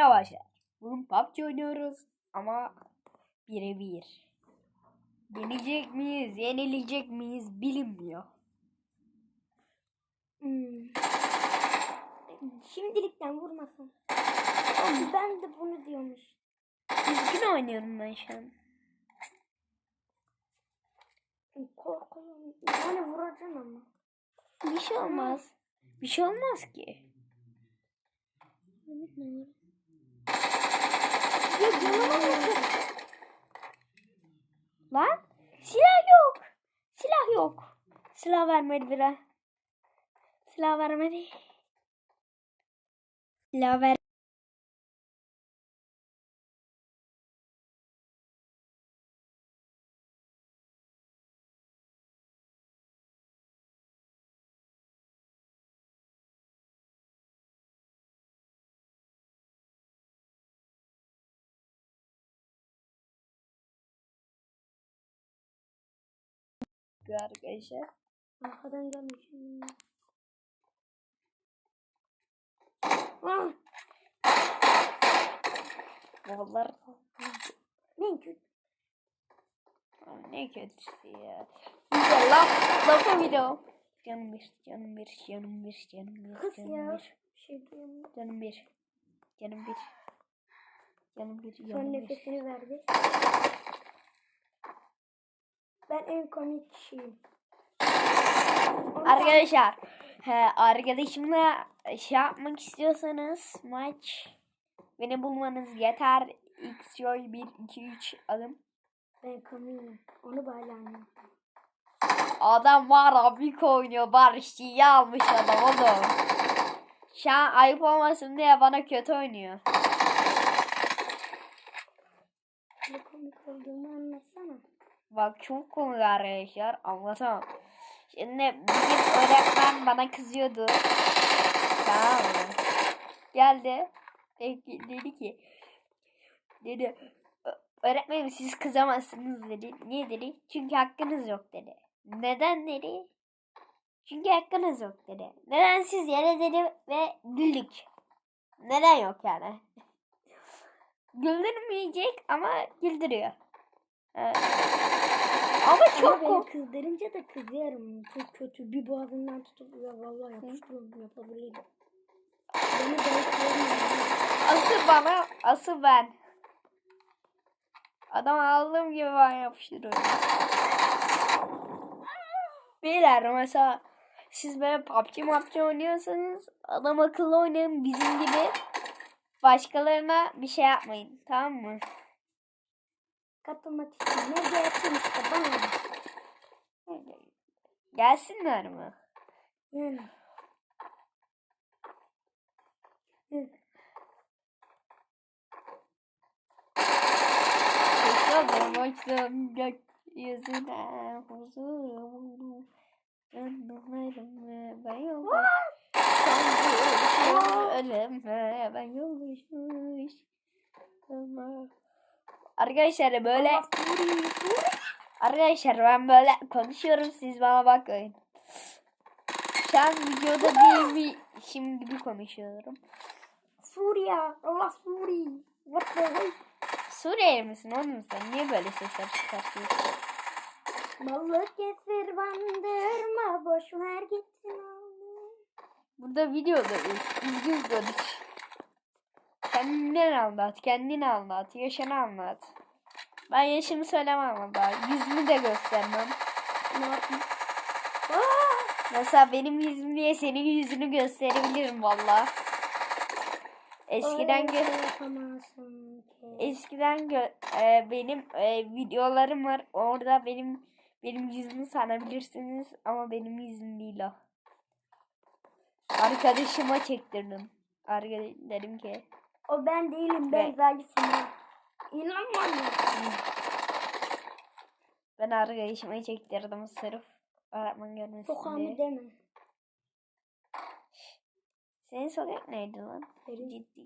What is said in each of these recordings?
Arkadaşlar bugün PUBG oynuyoruz ama birebir. Yenecek miyiz, yenilecek miyiz bilinmiyor. Hmm. Şimdilikten vurmasın. Oğlum ben de bunu diyormuş. Düzgün oynuyorum ben şu an. Korkuyorum. Yani vuracaksın ama. Bir şey olmaz. Bir şey olmaz ki. Ya. Lan silah yok. Silah yok. Silah vermedi bire. Silah vermedi. Silah ver. Arkadaşlar. Arkadan gelmiş. Hmm. Ah, Vallahi ne kötü. Ne kötüsü ya. Video laf, lafa video. Canım bir, canım bir, canım bir, canım bir, Kız canım bir, Bir şey diyeyim. canım bir, canım bir, canım bir, Son canım bir. nefesini verdi. Ben en komik kişiyim. Ondan- Arkadaşlar, he, arkadaşımla şey yapmak istiyorsanız maç beni bulmanız yeter. X yoy 1 2 3 adım. Ben komiyim. Onu böyle anlattım. Adam var abi oynuyor. Barışçı'yı almış adam oğlum. Şu an ayıp olmasın diye bana kötü oynuyor. Ne komik olduğumu anlatsana. Bak çok komik arkadaşlar anlatamam. Şimdi gün öğretmen bana kızıyordu. Tamam mı? Geldi. Dedi ki dedi "Ö- öğretmenim siz kızamazsınız dedi. Niye dedi? Çünkü hakkınız yok dedi. Neden dedi? Çünkü hakkınız yok dedi. Neden siz yere dedi ve güldük. Neden yok yani? Güldürmeyecek ama güldürüyor. Evet. Ama çok Ama beni kızdırınca da kızıyorum. Çok kötü. Bir boğazından tutup ya vallahi yapıştırıyorum yapabilirim. Beni. Asıl bana, asıl ben. Adam aldığım gibi ben yapıştırıyorum. Beyler mesela siz böyle PUBG PUBG oynuyorsanız adam akıllı oynayın bizim gibi. Başkalarına bir şey yapmayın tamam mı? Katılmak. Ne gelsin işte bana. Gelsinler mi? Yani. Yaşadım açtım gökyüzüne huzurumu. Gönlümlerime ben yoldaş. Ölüme ben yoldaş. Arkadaşlar böyle arkadaşlar ben böyle konuşuyorum siz bana bakmayın. Şu an videoda değil bir şimdi bir konuşuyorum. Suriye. Allah Suriye. What the hell? Suriyeli misin oğlum sen? Niye böyle sesler çıkartıyorsun? Balık getir bandırma. Boş ver gitsin oğlum. Burada videodayız. Üzgün konuş. Kendinden anlat. Kendini anlat. Yaşını anlat. Ben yaşımı söylemem ama. Yüzümü de göstermem. Mesela benim yüzüm diye senin yüzünü gösterebilirim valla. Eskiden gö eskiden gö- e, benim e, videolarım var. Orada benim benim yüzümü sanabilirsiniz ama benim yüzüm değil o. Arkadaşıma çektirdim. Arkadaş dedim ki O ben değilim. Ben Ve- Zalis'im. İnanmam. ben arkadaşıma çektirdim sırf öğretmen görmesin Sokağımı deme. Senin sokak neydi lan? Senin. Ciddi.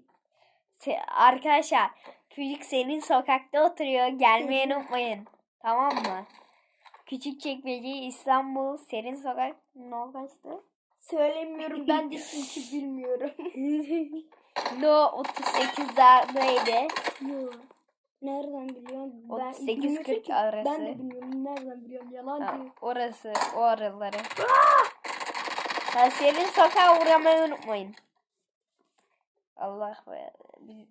Se- arkadaşlar çocuk senin sokakta oturuyor. Gelmeyi unutmayın. Tamam mı? Küçük çekmece İstanbul senin sokak ne olmuştu? Söylemiyorum ben de çünkü bilmiyorum. No 38'lerdeydi. Yok. Nereden biliyorsun? 38-40 bilmiyorsun ki. arası. Ben de bilmiyorum. Nereden biliyorsun? Yalancı. Ha, orası, o araları. Ha, senin sokağa uğramayı unutmayın. Allah be. Biz...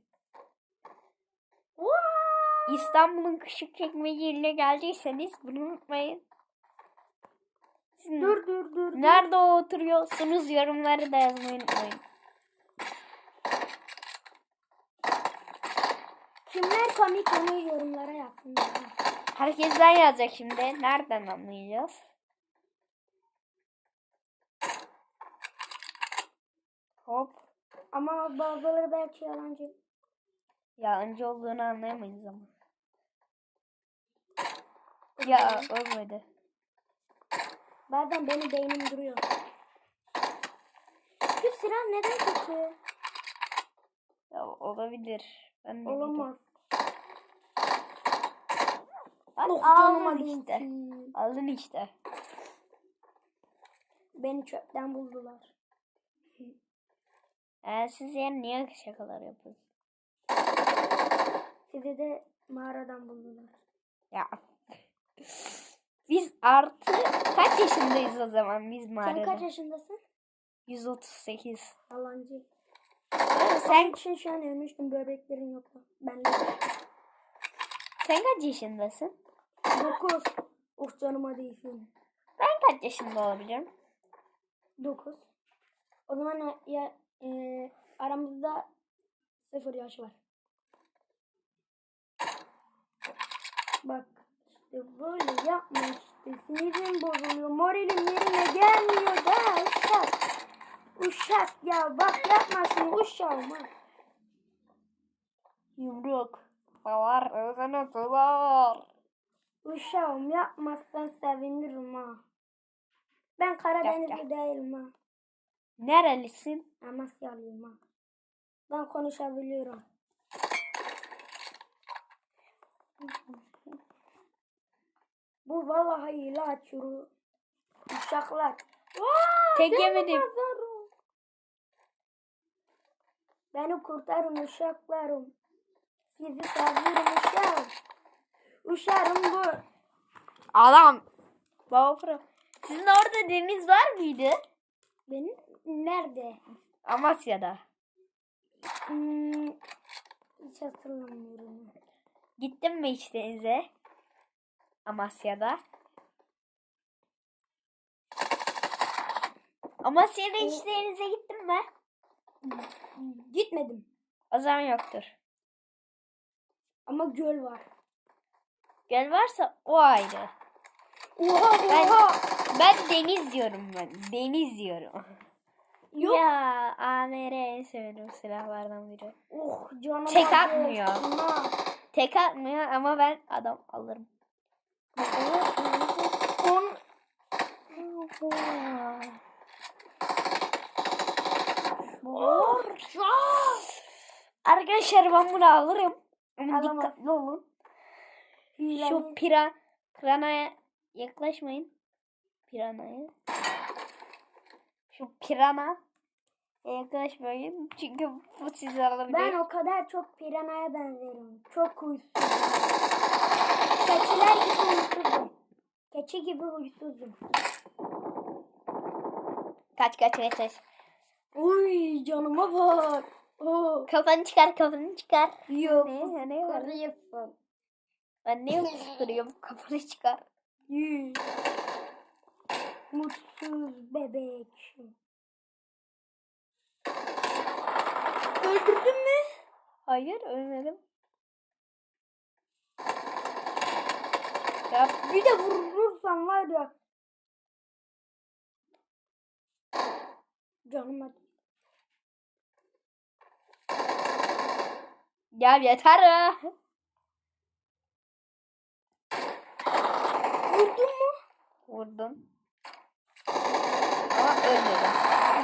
İstanbul'un küçük çekmeceyle geldiyseniz bunu unutmayın. Siz Dur dur dur. dur. Nerede oturuyorsunuz yorumları da yazmayı unutmayın. Kimler komik onu yorumlara yazsın. Herkesten yazacak şimdi. Nereden anlayacağız? Hop. Ama bazıları belki yalancı. Yalancı olduğunu anlayamayız ama. Ya olmadı. Bazen benim beynim duruyor. Şu silah neden kötü? Olabilir. Ben de Olamaz. Bak, Oh canıma işte. Aldın işte. Beni çöpten buldular. Ee, siz yani niye şakalar yapıyorsunuz? Sizi de mağaradan buldular. Ya. Biz artı kaç yaşındayız o zaman biz Sen mağarada? kaç yaşındasın? 138. Yalancı. Sen, için şu an ölmüştüm. Böbreklerin yoktu. Ben de. sen kaç yaşındasın? 9. Of canıma değsin. Ben kaç yaşında olabilirim? 9. O zaman ya, e, aramızda 0 yaş var. Bak işte böyle yapma işte. Sinirim bozuluyor. Moralim yerine gelmiyor da uşak. Ya bak yapma şunu uşağım. Yumruk. Var. Özene var. Uşağım yapmazsan sevinirim ha. Ben Karadenizli değilim ha. Nerelisin? Amasyalıyım ha. Ben konuşabiliyorum. Bu vallahi ilaç yürü. Uşaklar. Tek yemedim. Beni kurtarın uşaklarım. Sizi seviyorum uşağım. Uşağım bu. Adam. Baba pro. Sizin orada deniz var mıydı? Benim nerede? Amasya'da. Hmm, hiç hatırlamıyorum. Gittin mi hiç denize? Amasya'da. Amasya'da hiç denize gittin mi? Gitmedim. O zaman yoktur. Ama göl var. Göl varsa o ayrı. Oha Ben- oha. Ben deniz diyorum ben. Deniz diyorum. Yok. Ya AMR en sevdiğim silahlardan biri. Oh canım. Tek atmıyor. Ana. Tek atmıyor ama ben adam alırım. On. Arkadaşlar ben bunu alırım. Ama Alamaz. dikkatli olun. Şu pira, piranaya yaklaşmayın. Piranaya. Şu pirana yaklaşmayın. Çünkü bu sizi alabilir. Ben o kadar çok piranaya benzerim. Çok huysuz. Keçiler gibi huysuzum. Keçi gibi huysuzum. Kaç kaç kaç kaç. Uy canıma bak. Oh. Kafanı çıkar kafanı çıkar. Yok. Ne, ne var? Kırıyorsun. Ben ne fıskırıyorum kafanı çıkar. Yüz. Mutsuz bebek. Öldürdün mü? Hayır ölmedim. Ya Bir de vurursan var ya. Canım acı. Ya yeter ya. Vurdun mu? Vurdum. Ama ölmedim.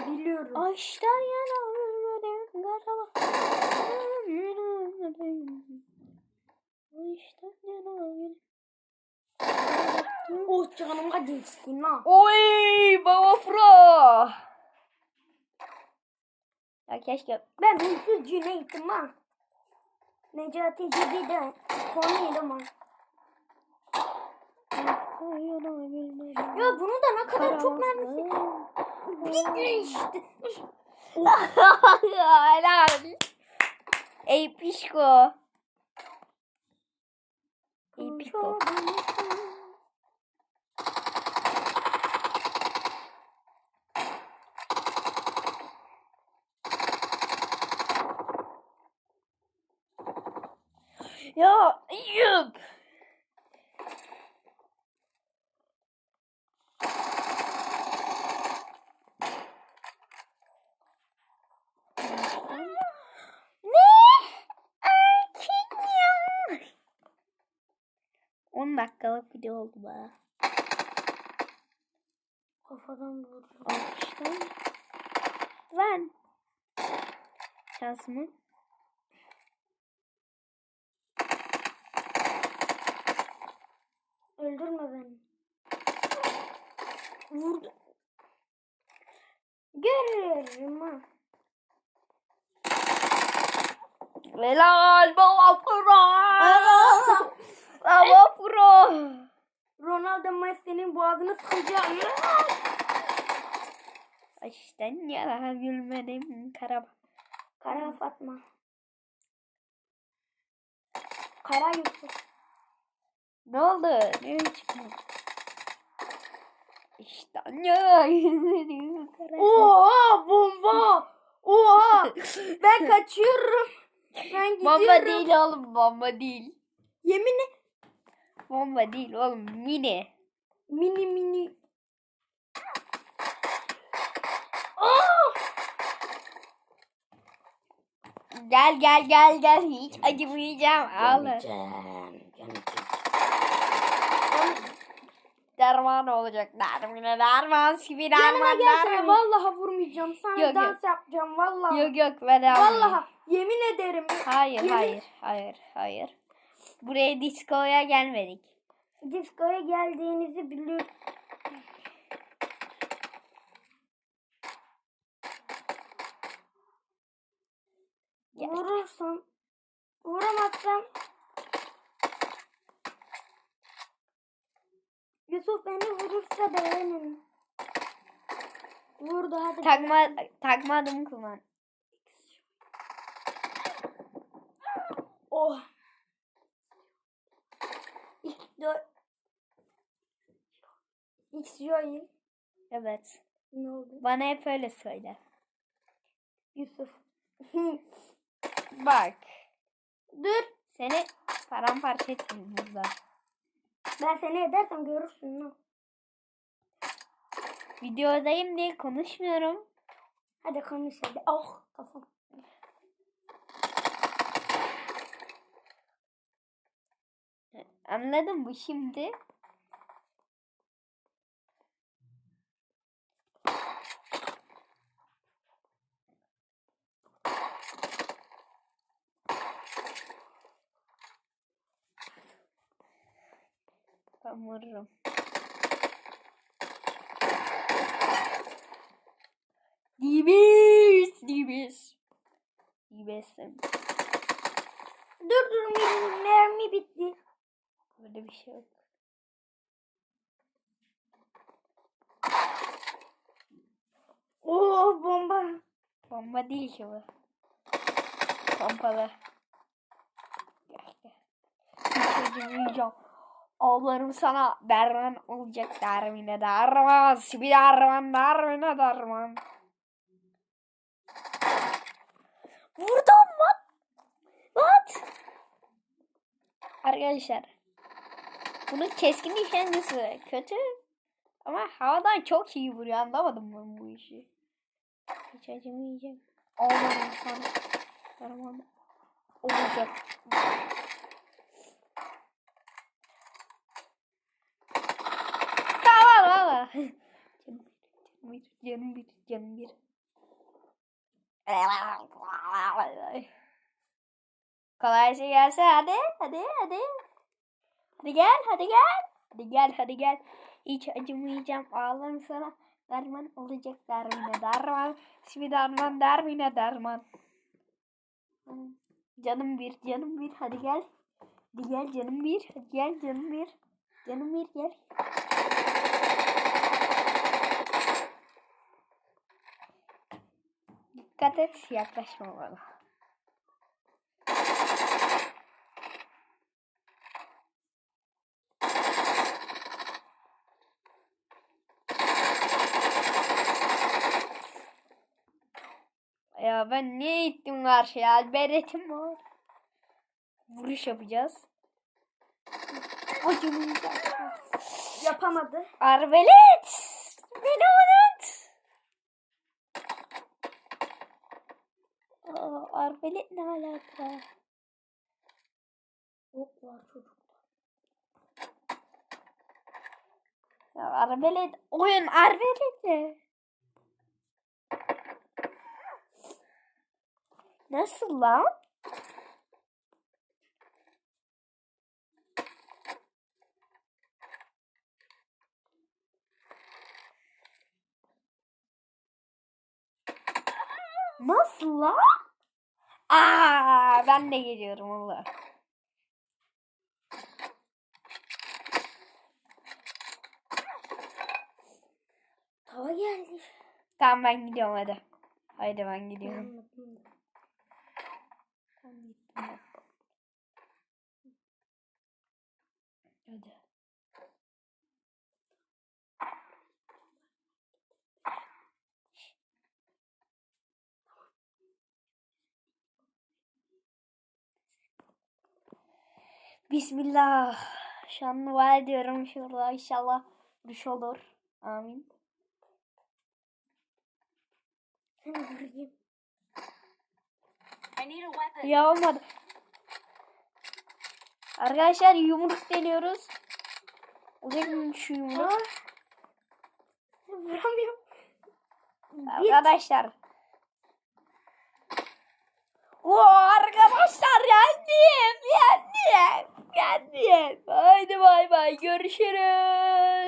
Biliyorum. Ağaçtan yana ölmedim garama. Ağaçtan yana ölmedim. Oh canım acıksın ha. Oy baba pro. Ya keşke Ben Hırsız Cüneyt'im ha. Necati gibi de konuyum ha. Ya bunu da ne kadar çok mermisi. Bir işte. Helal. Ey pişko. Ey pişko. Ya Eyüp. Ne? Erkek ya. 10 dakikalık video oldu bana. Kafadan vurdum. Alkışlar. Ben. Şansımı. Öldürme beni. Vurdu. Görüyorum ha. Helal baba pro. baba pro. Ronaldo Messi'nin boğazını sıkacağım. Açtan yana gülmedim kara. Kara Fatma. Kara Yusuf. Ne oldu? Ne yana gülmedim kara. Oha bomba. Oha. Ben kaçıyorum. Ben gidiyorum. Bomba değil oğlum bomba değil. Yemin et. Bomba değil oğlum mini. Mini mini. Aa! Gel gel gel gel hiç acımayacağım al. Derman olacak dermine derman Yanıma derman gelsene. derman. Vallahi vurmayacağım. Sana Yok, dans yapacağım. Vallahi. Yok yok ben. Vallahi. Yemin ederim. Hayır Yemin- hayır hayır hayır. Buraya diskoya gelmedik. Diskoya geldiğinizi biliyorum. Gel. Vurursam. Vuramazsam. Yusuf beni vurursa beğenirim. Vurdu hadi. Takma takma adımı kullan. Oh. X dört. X Joy. Evet. Ne oldu? Bana hep öyle söyle. Yusuf. Bak. Dur. Seni paramparça ettim burada. Ben seni edersem görürsün. lan. Videodayım diye konuşmuyorum. Hadi konuş hadi. Oh kafam. Anladın mı şimdi? Ben vururum. Dibis, dibis. Dibesim. Dur dur mer- mermi bitti. Böyle bir şey yok. Oh bomba. Bomba değil ki bu. Pompalı. Gel gel. Ağlarım sana derman olacak dermine derman. Sibi derman dermine derman. Vurdum lan. What? Arkadaşlar. Bunun keskin nişancısı kötü. Ama havadan çok iyi vuruyor anlamadım ben bu işi. Hiç acımayacağım. Ağlarım sana. Derman olacak. Tamam ama. Canım bir, canım bir, canım bir. Kolaysa gelse hadi, hadi, hadi. Hadi gel, hadi gel. Hadi gel, hadi gel. Hiç acımayacağım, ağlarım sana. Derman olacak dermine derman. Şimdi derman dermine derman. Canım bir, canım bir. Hadi gel. Hadi gel canım bir. Hadi gel canım bir. Canım bir gel. Dikkat et yaklaşma bana. Ya ben niye gittim karşıya? Beretim var. Vuruş yapacağız. Yapamadı. Arbelet! Beni unut! Aa, arbelet ne alaka? Ok var çocuk. Ya arbelet, oyun arbelet? Nasıl lan? Nasıl lan? Aa, ben de geliyorum Allah. Tava geldi. Tamam ben gidiyorum hadi. Haydi ben gidiyorum. Hadi. Bismillah. Şu an dua ediyorum şurada inşallah duş olur. Amin. Ya olmadı. Arkadaşlar yumruk deniyoruz. Olacak mı şu yumruk? Vuramıyorum. Arkadaşlar. Oo arkadaşlar yendi gelmeyen. Haydi bay bay görüşürüz.